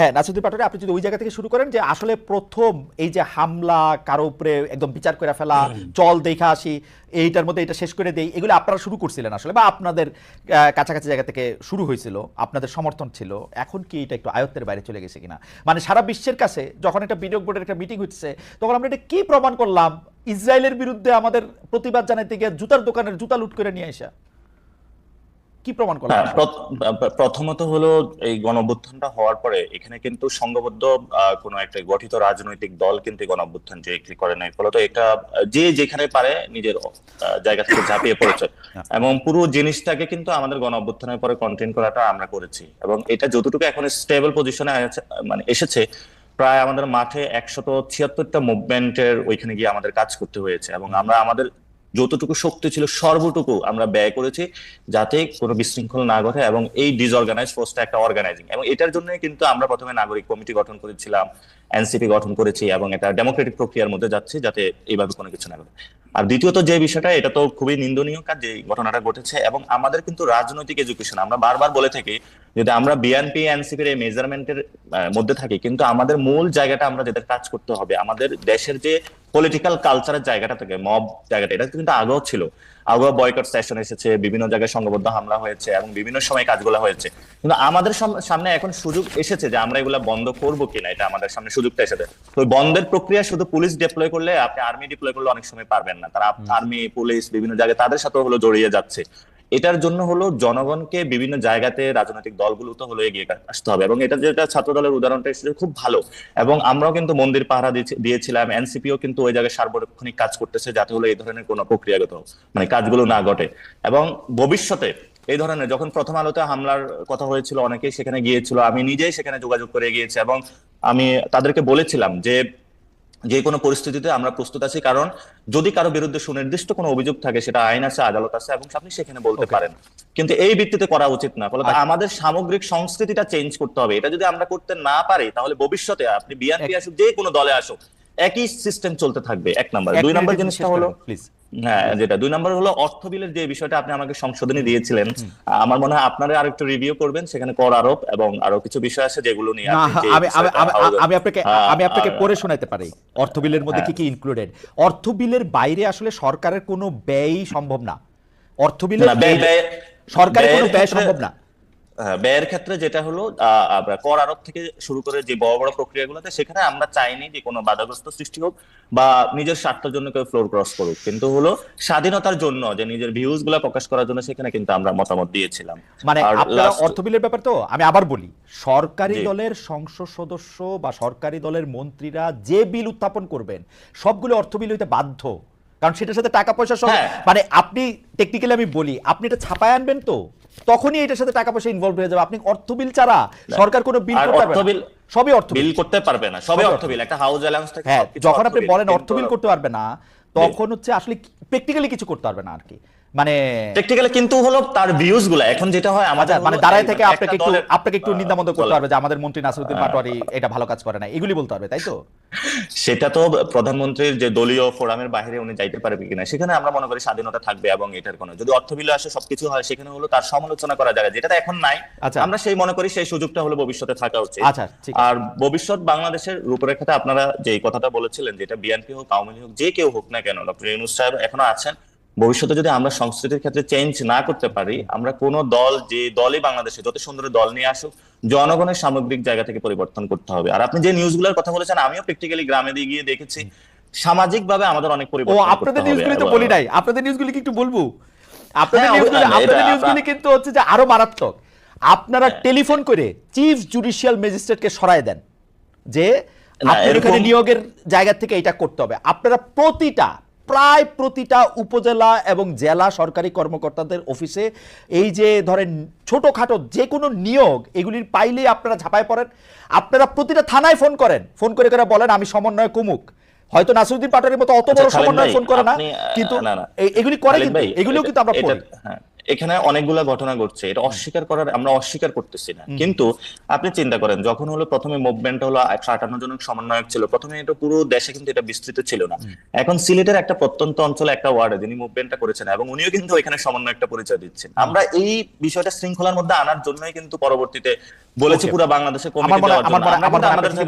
হ্যাঁ নাসিরুদ্দিন পাটোয়ারি আপনি যদি ওই জায়গা থেকে শুরু করেন যে আসলে প্রথম এই যে হামলা কারও উপরে একদম বিচার করে ফেলা চল দেখা আসি এইটার মধ্যে এটা শেষ করে দেই এগুলো আপনারা শুরু করছিলেন আসলে বা আপনাদের কাছাকাছি জায়গা থেকে শুরু হয়েছিল আপনাদের সমর্থন ছিল এখন কি এটা একটু আয়ত্তের বাইরে চলে গেছে কিনা? মানে সারা বিশ্বের কাছে যখন একটা বিনিয়োগ বোর্ডের একটা মিটিং হচ্ছে তখন আমরা এটা কি প্রমাণ করলাম? ইসরায়েলের বিরুদ্ধে আমাদের প্রতিবাদ জানাইতে গিয়ে জুতার দোকানের জুতা লুট করে নিয়ে আসা কি প্রমাণ করলাম হ্যাঁ, প্রথমত হলো এই গণঅভ্যুত্থানটা হওয়ার পরে এখানে কিন্তু সংঘবদ্ধ কোনো একটা গঠিত রাজনৈতিক দল কিন্তু গণঅভ্যুত্থান যে একটি করে নাই। ফলত এটা যে যেখানে পারে নিজের জায়গা থেকে ঝাঁপিয়ে পড়েছে। এবং পুরো জিনিসটাকে কিন্তু আমাদের গণঅভ্যুত্থানের পরে কন্টেন্ট করাটা আমরা করেছি। এবং এটা যতটুকু এখন স্টেবল পজিশনে মানে এসেছে প্রায় আমাদের মাঠে একশত ছিয়াত্তরটা মুভমেন্টের ওইখানে গিয়ে আমাদের কাজ করতে হয়েছে। এবং আমরা আমাদের যতটুকু শক্তি ছিল, সর্বটুকু আমরা ব্যয় করেছি যাতে কোনো বিশৃঙ্খলা না ঘটে এবং এই ডিসঅর্গানাইজ ফোর্সটা একটা অর্গানাইজিং এবং এটার জন্য কিন্তু আমরা প্রথমে নাগরিক কমিটি গঠন করেছিলাম, এনসিপি গঠন করেছি এবং এটা ডেমোক্রেটিক প্রক্রিয়ার মধ্যে যাচ্ছে যাতে এইভাবে কোনো কিছু না ঘটে। আর দ্বিতীয়ত যে বিষয়টা, এটা তো খুবই নিন্দনীয় কাজ যে ঘটনাটা ঘটেছে এবং আমাদের কিন্তু রাজনৈতিক এডুকেশন আমরা বারবার বলে থাকি যদি আমরা বিএনপি এনসিপির এই মেজারমেন্টের মধ্যে থাকি, কিন্তু আমাদের মূল জায়গাটা আমরা যেটা কাজ করতে হবে, আমাদের দেশের যে পলিটিক্যাল কালচারের জায়গাটা থেকে মব জায়গাটা এটা কিন্তু আগেও ছিল। আগেও বয়কট সেশন এসেছে বিভিন্ন জায়গায় সংঘবদ্ধ হামলা হয়েছে এবং বিভিন্ন সময় কাজগুলো হয়েছে। কিন্তু আমাদের সামনে এখন সুযোগ এসেছে যে আমরা এগুলা বন্ধ করব কিনা এটা আমাদের সামনে সুযোগটা এসেছে। তো বন্ধের প্রক্রিয়া শুধু পুলিশ ডিপ্লয় করলে আপনি আর্মি ডিপ্লয় করলে অনেক সময় পারবেন না। তারা আর্মি পুলিশ বিভিন্ন জায়গায় তাদের সাথেও হলো জড়িয়ে যাচ্ছে। এটার জন্য হলো জনগণকে বিভিন্ন জায়গাতে রাজনৈতিক দলগুলো তো হলো এগিয়ে আসতে হবে এবং এটা যেটা ছাত্র দলের উদাহরণটা এসেছে খুব ভালো। এবং আমরাও কিন্তু মন্দির পাহারা দিয়েছি- দিয়েছিলাম, এনসিপিও কিন্তু ওই জায়গায় সার্বক্ষণিক কাজ করতেছে যাতে হলো এই ধরনের কোনো প্রক্রিয়াগত মানে কাজগুলো না ঘটে। এবং ভবিষ্যতে এই ধরনের যখন প্রথম আলোতে হামলার কথা হয়েছিল, অনেকেই সেখানে গিয়েছিল, আমি নিজেই সেখানে যোগাযোগ করে গিয়েছি এবং আমি তাদেরকে বলেছিলাম যে যে কোনো পরিস্থিতিতে আমরা প্রস্তুত আছি কারণ যদি কারও বিরুদ্ধে সুনির্দিষ্ট কোনো অভিযোগ থাকে সেটা আইন আছে আদালত আছে এবং আপনি সেখানে বলতে পারেন। কিন্তু এই ভিত্তিতে করা উচিত না। ফলে আচ্ছা। আমাদের সামগ্রিক সংস্কৃতিটা চেঞ্জ করতে হবে। এটা যদি আমরা করতে না পারি তাহলে ভবিষ্যতে আপনি বিএনপি আসুক যে কোনো দলে আসুক একই সিস্টেম চলতে থাকবে। এক নাম্বার। দুই নাম্বার জিনিসটা হলো প্লিজ হ্যাঁ যেটা। দুই নম্বর হলো অর্থ বিলের যে বিষয়টা আপনি আমাকে সংশোধনী দিয়েছিলেন আমার মনে হয় আপনারা আরেকটু রিভিউ করবেন সেখানে কর আরোপ এবং আরও কিছু বিষয় আছে যেগুলো নিয়ে আমি আমি আপনাকে হ্যাঁ, আমি আপনাকে আর- পড়ে শোনাতে পারি অর্থ বিলের মধ্যে কি কি ইনক্লুডেড অর্থ বিলের বাইরে আসলে সরকারের কোনো ব্যয়ই সম্ভব না। অর্থ বিলের সরকারের কোনো ব্যয় সম্ভব না। হ্যাঁ, ব্যয়ের ক্ষেত্রে যেটা হলো কর আরোপ থেকে শুরু করে যে বড় বড় প্রক্রিয়াগুলোতে সেখানে আমরা চাইনি যে কোনো বাধাগ্রস্ত সৃষ্টি হোক বা নিজের স্বার্থের জন্য কেউ ফ্লোর ক্রস করুক। কিন্তু হলো স্বাধীনতার জন্য যে নিজের ভিউজগুলা প্রকাশ করার জন্য সেখানে কিন্তু আমরা মতামত দিয়েছিলাম। মানে আপনারা অর্থ বিলের ব্যাপার তো? আমি আবার বলি সরকারি দলের সংসদ সদস্য বা সরকারি দলের মন্ত্রীরা যে বিল উত্থাপন করবেন সবগুলো অর্থ বিল হইতে বাধ্য। কারণ সেটার সাথে টাকা পয়সা সব হ্যাঁ। মানে আপনি টেকনিক্যালি আমি বলি আপনি এটা ছাপায় আনবেন তো? তখনই এটার সাথে টাকা পয়সা ইনভলভ হয়ে যাবে। আপনি অর্থ বিল ছাড়া সরকার কোনো বিল করতে পারবে না। সবই অর্থ বিল বিল। করতে পারবে না সবে সবই অর্থ অর্থ বিল। একটা হাউস অ্যালাউন্স থেকে হ্যাঁ যখন আপনি বলেন অর্থ বিল করতে পারবে না তখন হচ্ছে আসলে প্র্যাকটিক্যালি কিছু করতে পারবে না আর কি। মানে টেকনিক্যালি কিন্তু হলো তার ভিউজগুলা। এখন যেটা হয় আমাদের আচ্ছা, মানে দাঁড়ায় থেকে আপনাকে একটু আপনাকে একটু নিন্দামন্দ করতে পারবে যে আমাদের মন্ত্রী নাসিরুদ্দিন পাটোয়ারি এটা ভালো কাজ করে না এগুলি বলতে পারবে তাই তো? সেটা তো প্রধানমন্ত্রীর যে দলীয় ফোরামের বাইরে উনি যাইতে পারবে কিনা সেখানে আমরা মনে করি স্বাধীনতা থাকবে এবং এটার কোনো যদি আসে সবকিছু হয় সেখানে হলো তার সমালোচনা করা যায় যেটা এখন নাই আচ্ছা। আমরা সেই মনে করি সেই সুযোগটা হলো ভবিষ্যতে থাকা উচিত। আচ্ছা, আর ভবিষ্যৎ বাংলাদেশের রূপরেখাতে আপনারা যে কথাটা বলেছিলেন যেটা বিএনপি হোক আওয়ামী হোক যে কেউ হোক না কেন ডক্টর ইউনুস সাহেব এখনও আছেন ভবিষ্যতে যদি আমরা সংস্কৃতির ক্ষেত্রে চেঞ্জ না করতে পারি আমরা কোন দল যে দলই বাংলাদেশে যত সুন্দর দল নিয়ে আসুক জনগণের সামগ্রিক জায়গা থেকে পরিবর্তন করতে হবে। আর আপনি যে নিউজগুলোর কথা বলেছেন আমিও প্র্যাকটিক্যালি গ্রামে দিয়ে গিয়ে দেখেছি। সামাজিক ভাবে আমাদের অনেক পরিবর্তন আপনাদের নিউজগুলি তো বলি নাই। আপনাদের নিউজগুলি কি একটু বলব? আপনাদের হ্যাঁ, নিউজগুলি আপনাদের নিউজগুলি কিন্তু হচ্ছে যে আরও মারাত্মক। আপনারা হ্যাঁ। টেলিফোন করে চিফ জুডিশিয়াল ম্যাজিস্ট্রেটকে সরায় দেন যে না, আপনার এখানে নিয়োগের জায়গা থেকে এটা করতে হবে। আপনারা প্রতিটা প্রায় প্রতিটা উপজেলা এবং জেলা সরকারি কর্মকর্তাদের অফিসে এই যে ধরেন ছোটোখাটো যে কোনো নিয়োগ এগুলির পাইলেই আপনারা ঝাঁপায় পড়েন। আপনারা প্রতিটা থানায় ফোন করেন। ফোন করে করে বলেন আমি সমন্বয় কুমুক। হয়তো নাসিরুদ্দিন পাটোয়ারির মতো অত আচ্ছা, বড় সমন্বয় ফোন করে না কিন্তু এগুলি করে কিন্তু এগুলিও কিন্তু আমরা হ্যাঁ, এখানে অনেকগুলা ঘটনা ঘটছে। এটা অস্বীকার করার আমরা অস্বীকার করতেছি না। কিন্তু আপনি চিন্তা করেন যখন হলো প্রথমে মুভমেন্ট হলো একশো আটান্ন জন সমন্বয়ক ছিল প্রথমে এটা পুরো দেশে কিন্তু এটা বিস্তৃত ছিল না। এখন সিলেটের একটা প্রত্যন্ত অঞ্চলে একটা ওয়ার্ডে যিনি মুভমেন্টটা করেছেন এবং উনিও কিন্তু এখানে সমন্বয় একটা পরিচয় দিচ্ছেন। আমরা এই বিষয়টা শৃঙ্খলার মধ্যে আনার জন্যই কিন্তু পরবর্তীতে বলেছি. পুরো বাংলাদেশে কমিটি দেওয়ার জন্য।